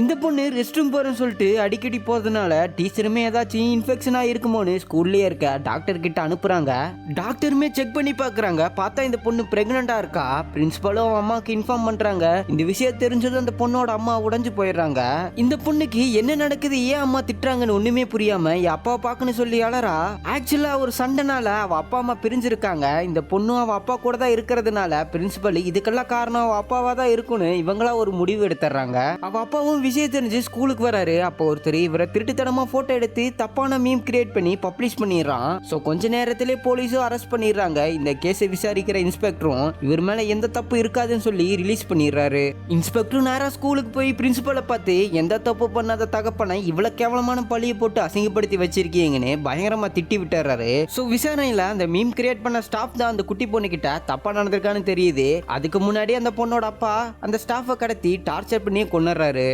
இந்த பொண்ணு rest room போகிறேன்னு சொல்லிட்டு அடிக்கடி போறதுனால டீச்சருமே ஏதாச்சும் இன்ஃபெக்ஷனா ஆகிருக்குமோன்னு ஸ்கூல்லயே இருக்க டாக்டர் கிட்ட அனுப்புறாங்க. டாக்டருமே செக் பண்ணி பார்க்குறாங்க. பார்த்தா இந்த பொண்ணு ப்ரெக்னெண்ட்டாக இருக்கா? பிரின்ஸிபலும் அவன் அம்மாவுக்கு இன்ஃபார்ம் பண்றாங்க. இந்த விஷயம் தெரிஞ்சதும் அந்த பொண்ணோட அம்மா உடஞ்சு போயிடுறாங்க. இந்த பொண்ணுக்கு என்ன நடக்குது? ஏன் அம்மா திட்டுறாங்கன்னு ஒண்ணுமே புரியாம என் அப்பாவை பார்க்கணும்னு சொல்லி அழறா ஆக்சுவலா ஒரு சண்டைனால அவ அப்பா அம்மா பிரிஞ்சிருக்காங்க. இந்த பொண்ணும் அவ அப்பா கூட தான் இருக்கிறதுனால பிரின்சிபல் இதுக்கெல்லாம் காரணம் அவள் அப்பாவா தான் இருக்கும்னு இவங்களா ஒரு முடிவு எடுத்துறாங்க அவ அப்பாவும் விஷயம் தெரிஞ்சு ஸ்கூலுக்கு வராரு. அப்போ ஒருத்தர் இவரை திருட்டுத்தனமா போட்டோ எடுத்து தப்பான மீம் கிரியேட் பண்ணி பப்ளிஷ் பண்ணிடுறான். ஸோ கொஞ்ச நேரத்திலே போலீஸும் அரெஸ்ட் பண்ணிடுறாங்க. இந்த கேஸை விசாரிக்கிற இன்ஸ்பெக்டரும் இவர் மேல எந்த தப்பு இருக்காதுன்னு சொல்லி ரிலீஸ் பண்ணிடுறாரு. இன்ஸ்பெக்டரும் நேரா ஸ்கூலுக்கு போய் பிரின்சிபலை பார்த்து எந்த தப்பு பண்ணாத தகப்பனை இவ்வளவு கேவலமான பழியை போட்டு அசிங்கப்படுத்தி வச்சிருக்கீங்கன்னு பயங்கரமா திட்டி விட்டுறாரு ஸோ விசாரணையில அந்த மீம் கிரியேட் பண்ண ஸ்டாஃப் தான் அந்த குட்டி பொண்ணு கிட்ட தப்பா நடந்திருக்கான்னு தெரியுது. அதுக்கு முன்னாடி அந்த பொண்ணோட அப்பா அந்த ஸ்டாஃபை கடத்தி டார்ச்சர் பண்ணி கொண்டுறாரு